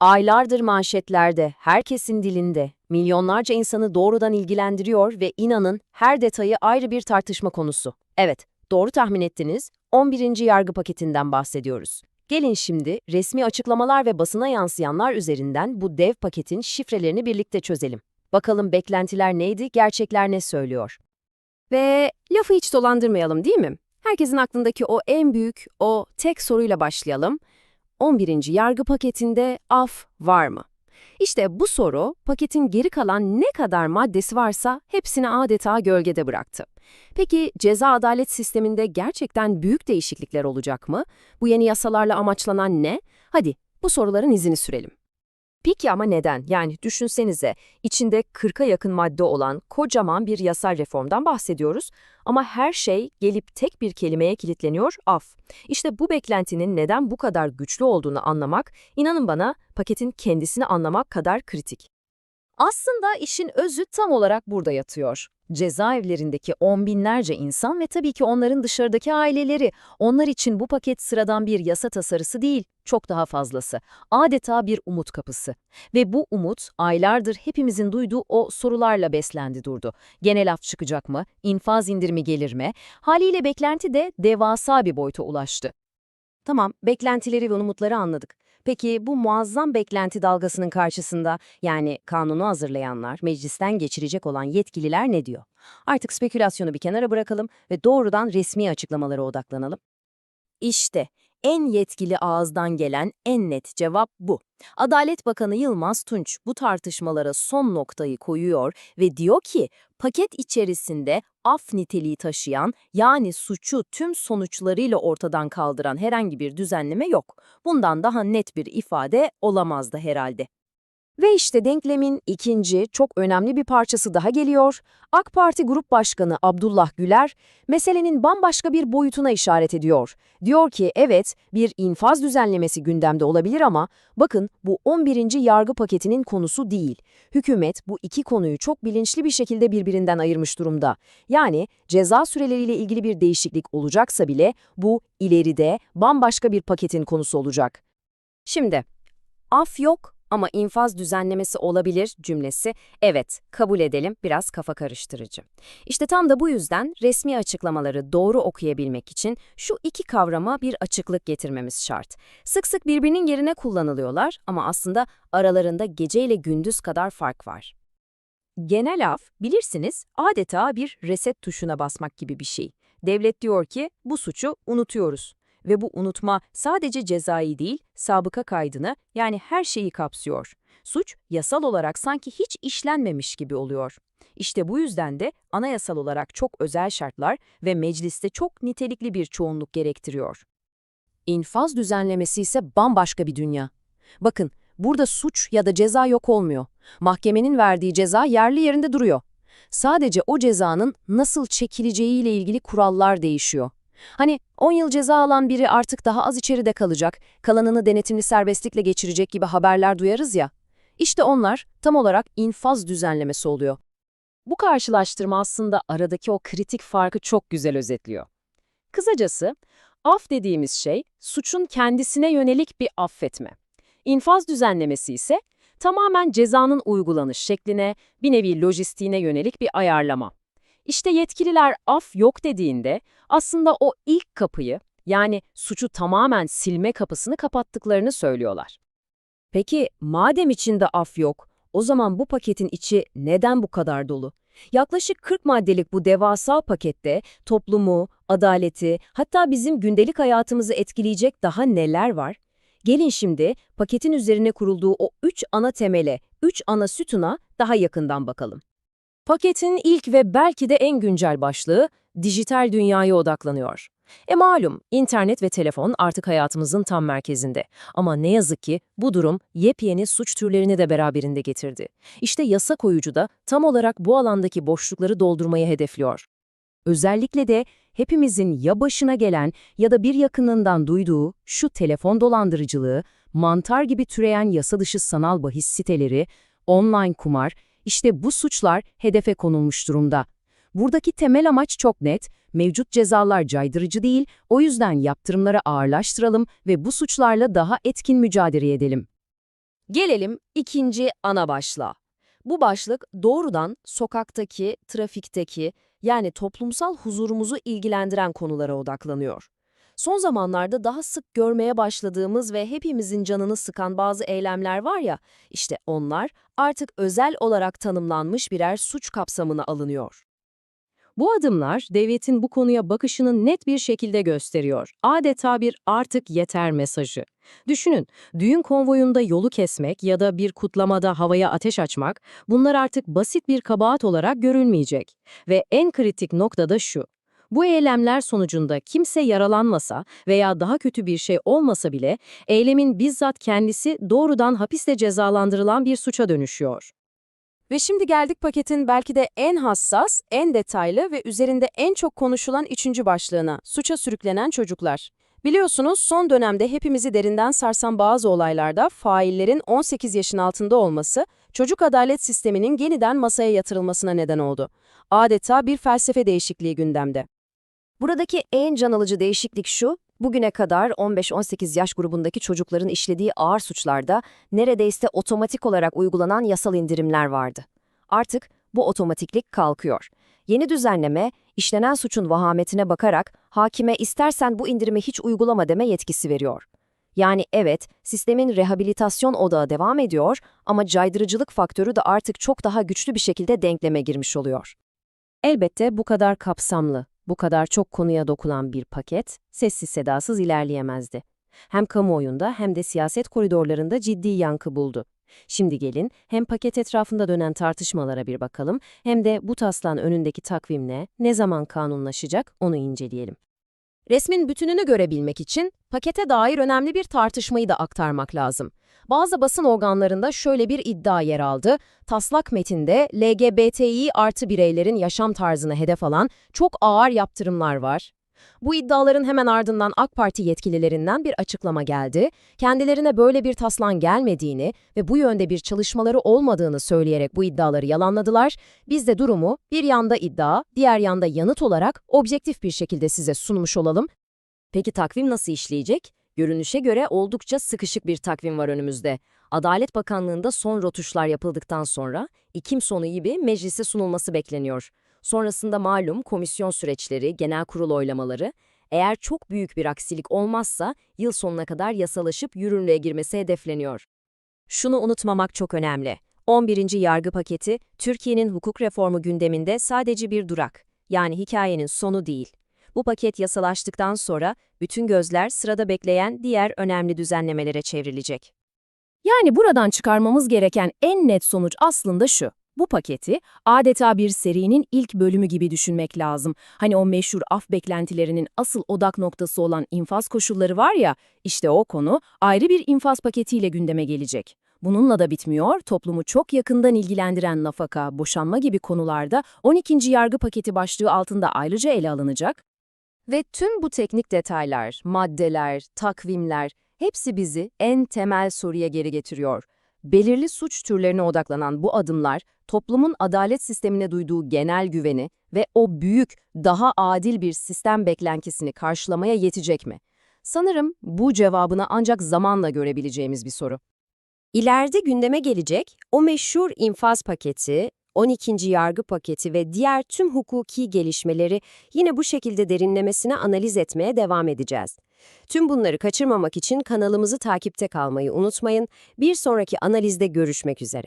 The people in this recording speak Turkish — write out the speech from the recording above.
Aylardır manşetlerde, herkesin dilinde, milyonlarca insanı doğrudan ilgilendiriyor ve inanın her detayı ayrı bir tartışma konusu. Evet, doğru tahmin ettiniz, 11. yargı paketinden bahsediyoruz. Gelin şimdi resmi açıklamalar ve basına yansıyanlar üzerinden bu dev paketin şifrelerini birlikte çözelim. Bakalım beklentiler neydi, gerçekler ne söylüyor? Ve lafı hiç dolandırmayalım değil mi? Herkesin aklındaki o en büyük, o tek soruyla başlayalım. 11. yargı paketinde af var mı? İşte bu soru paketin geri kalan ne kadar maddesi varsa hepsini adeta gölgede bıraktı. Peki ceza adalet sisteminde gerçekten büyük değişiklikler olacak mı? Bu yeni yasalarla amaçlanan ne? Hadi bu soruların izini sürelim. Peki ama neden? Yani düşünsenize, içinde 40'a yakın madde olan kocaman bir yasal reformdan bahsediyoruz ama her şey gelip tek bir kelimeye kilitleniyor, af. İşte bu beklentinin neden bu kadar güçlü olduğunu anlamak, inanın bana paketin kendisini anlamak kadar kritik. Aslında işin özü tam olarak burada yatıyor. Cezaevlerindeki on binlerce insan ve tabii ki onların dışarıdaki aileleri. Onlar için bu paket sıradan bir yasa tasarısı değil, çok daha fazlası. Adeta bir umut kapısı. Ve bu umut aylardır hepimizin duyduğu o sorularla beslendi durdu. Genel af çıkacak mı? İnfaz indirimi gelir mi? Haliyle beklenti de devasa bir boyuta ulaştı. Tamam, beklentileri ve umutları anladık. Peki bu muazzam beklenti dalgasının karşısında yani kanunu hazırlayanlar, meclisten geçirecek olan yetkililer ne diyor? Artık spekülasyonu bir kenara bırakalım ve doğrudan resmi açıklamalara odaklanalım. İşte en yetkili ağızdan gelen en net cevap bu. Adalet Bakanı Yılmaz Tunç bu tartışmalara son noktayı koyuyor ve diyor ki paket içerisinde af niteliği taşıyan yani suçu tüm sonuçlarıyla ortadan kaldıran herhangi bir düzenleme yok. Bundan daha net bir ifade olamazdı herhalde. Ve işte denklemin ikinci, çok önemli bir parçası daha geliyor. AK Parti Grup Başkanı Abdullah Güler, meselenin bambaşka bir boyutuna işaret ediyor. Diyor ki evet, bir infaz düzenlemesi gündemde olabilir ama bakın bu 11. yargı paketinin konusu değil. Hükümet bu iki konuyu çok bilinçli bir şekilde birbirinden ayırmış durumda. Yani ceza süreleriyle ilgili bir değişiklik olacaksa bile bu ileride bambaşka bir paketin konusu olacak. Şimdi, af yok ama infaz düzenlemesi olabilir cümlesi evet kabul edelim biraz kafa karıştırıcı. İşte tam da bu yüzden resmi açıklamaları doğru okuyabilmek için şu iki kavrama bir açıklık getirmemiz şart. Sık sık birbirinin yerine kullanılıyorlar ama aslında aralarında gece ile gündüz kadar fark var. Genel af, bilirsiniz, adeta bir reset tuşuna basmak gibi bir şey. Devlet diyor ki bu suçu unutuyoruz. Ve bu unutma sadece cezayı değil, sabıka kaydını yani her şeyi kapsıyor. Suç yasal olarak sanki hiç işlenmemiş gibi oluyor. İşte bu yüzden de anayasal olarak çok özel şartlar ve mecliste çok nitelikli bir çoğunluk gerektiriyor. İnfaz düzenlemesi ise bambaşka bir dünya. Bakın, burada suç ya da ceza yok olmuyor. Mahkemenin verdiği ceza yerli yerinde duruyor. Sadece o cezanın nasıl çekileceğiyle ilgili kurallar değişiyor. Hani 10 yıl ceza alan biri artık daha az içeride kalacak, kalanını denetimli serbestlikle geçirecek gibi haberler duyarız ya. İşte onlar tam olarak infaz düzenlemesi oluyor. Bu karşılaştırma aslında aradaki o kritik farkı çok güzel özetliyor. Kısacası, af dediğimiz şey suçun kendisine yönelik bir affetme. İnfaz düzenlemesi ise tamamen cezanın uygulanış şekline, bir nevi lojistiğine yönelik bir ayarlama. İşte yetkililer af yok dediğinde aslında o ilk kapıyı yani suçu tamamen silme kapısını kapattıklarını söylüyorlar. Peki madem içinde af yok, o zaman bu paketin içi neden bu kadar dolu? Yaklaşık 40 maddelik bu devasa pakette toplumu, adaleti, hatta bizim gündelik hayatımızı etkileyecek daha neler var? Gelin şimdi paketin üzerine kurulduğu o üç ana temele, üç ana sütuna daha yakından bakalım. Paketin ilk ve belki de en güncel başlığı dijital dünyaya odaklanıyor. E malum, internet ve telefon artık hayatımızın tam merkezinde. Ama ne yazık ki bu durum yepyeni suç türlerini de beraberinde getirdi. İşte yasa koyucu da tam olarak bu alandaki boşlukları doldurmayı hedefliyor. Özellikle de hepimizin ya başına gelen ya da bir yakınından duyduğu şu telefon dolandırıcılığı, mantar gibi türeyen yasa dışı sanal bahis siteleri, online kumar, işte bu suçlar hedefe konulmuş durumda. Buradaki temel amaç çok net, mevcut cezalar caydırıcı değil, o yüzden yaptırımları ağırlaştıralım ve bu suçlarla daha etkin mücadele edelim. Gelelim ikinci ana başlığa. Bu başlık doğrudan sokaktaki, trafikteki yani toplumsal huzurumuzu ilgilendiren konulara odaklanıyor. Son zamanlarda daha sık görmeye başladığımız ve hepimizin canını sıkan bazı eylemler var ya, işte onlar artık özel olarak tanımlanmış birer suç kapsamına alınıyor. Bu adımlar devletin bu konuya bakışını net bir şekilde gösteriyor. Adeta bir artık yeter mesajı. Düşünün, düğün konvoyunda yolu kesmek ya da bir kutlamada havaya ateş açmak, bunlar artık basit bir kabahat olarak görülmeyecek. Ve en kritik nokta da şu. Bu eylemler sonucunda kimse yaralanmasa veya daha kötü bir şey olmasa bile eylemin bizzat kendisi doğrudan hapiste cezalandırılan bir suça dönüşüyor. Ve şimdi geldik paketin belki de en hassas, en detaylı ve üzerinde en çok konuşulan üçüncü başlığına, suça sürüklenen çocuklar. Biliyorsunuz son dönemde hepimizi derinden sarsan bazı olaylarda faillerin 18 yaşın altında olması, çocuk adalet sisteminin yeniden masaya yatırılmasına neden oldu. Adeta bir felsefe değişikliği gündemde. Buradaki en can alıcı değişiklik şu, bugüne kadar 15-18 yaş grubundaki çocukların işlediği ağır suçlarda neredeyse otomatik olarak uygulanan yasal indirimler vardı. Artık bu otomatiklik kalkıyor. Yeni düzenleme, işlenen suçun vahametine bakarak hakime istersen bu indirimi hiç uygulama deme yetkisi veriyor. Yani evet, sistemin rehabilitasyon odağı devam ediyor ama caydırıcılık faktörü de artık çok daha güçlü bir şekilde denkleme girmiş oluyor. Elbette bu kadar kapsamlı, bu kadar çok konuya dokunan bir paket sessiz sedasız ilerleyemezdi. Hem kamuoyunda hem de siyaset koridorlarında ciddi yankı buldu. Şimdi gelin hem paket etrafında dönen tartışmalara bir bakalım hem de bu taslağın önündeki takvim ne, ne zaman kanunlaşacak onu inceleyelim. Resmin bütününü görebilmek için pakete dair önemli bir tartışmayı da aktarmak lazım. Bazı basın organlarında şöyle bir iddia yer aldı. Taslak metinde LGBTİ artı bireylerin yaşam tarzını hedef alan çok ağır yaptırımlar var. Bu iddiaların hemen ardından AK Parti yetkililerinden bir açıklama geldi. Kendilerine böyle bir taslan gelmediğini ve bu yönde bir çalışmaları olmadığını söyleyerek bu iddiaları yalanladılar. Biz de durumu bir yanda iddia, diğer yanda yanıt olarak objektif bir şekilde size sunmuş olalım. Peki takvim nasıl işleyecek? Görünüşe göre oldukça sıkışık bir takvim var önümüzde. Adalet Bakanlığı'nda son rotuşlar yapıldıktan sonra Ekim sonu gibi meclise sunulması bekleniyor. Sonrasında malum komisyon süreçleri, genel kurul oylamaları, eğer çok büyük bir aksilik olmazsa yıl sonuna kadar yasalaşıp yürürlüğe girmesi hedefleniyor. Şunu unutmamak çok önemli. 11. yargı paketi, Türkiye'nin hukuk reformu gündeminde sadece bir durak, yani hikayenin sonu değil. Bu paket yasalaştıktan sonra bütün gözler sırada bekleyen diğer önemli düzenlemelere çevrilecek. Yani buradan çıkarmamız gereken en net sonuç aslında şu. Bu paketi adeta bir serinin ilk bölümü gibi düşünmek lazım. Hani o meşhur af beklentilerinin asıl odak noktası olan infaz koşulları var ya, işte o konu ayrı bir infaz paketiyle gündeme gelecek. Bununla da bitmiyor, toplumu çok yakından ilgilendiren nafaka, boşanma gibi konularda 12. yargı paketi başlığı altında ayrıca ele alınacak. Ve tüm bu teknik detaylar, maddeler, takvimler hepsi bizi en temel soruya geri getiriyor. Belirli suç türlerine odaklanan bu adımlar toplumun adalet sistemine duyduğu genel güveni ve o büyük, daha adil bir sistem beklentisini karşılamaya yetecek mi? Sanırım bu cevabını ancak zamanla görebileceğimiz bir soru. İleride gündeme gelecek o meşhur infaz paketi, 12. yargı paketi ve diğer tüm hukuki gelişmeleri yine bu şekilde derinlemesine analiz etmeye devam edeceğiz. Tüm bunları kaçırmamak için kanalımızı takipte kalmayı unutmayın. Bir sonraki analizde görüşmek üzere.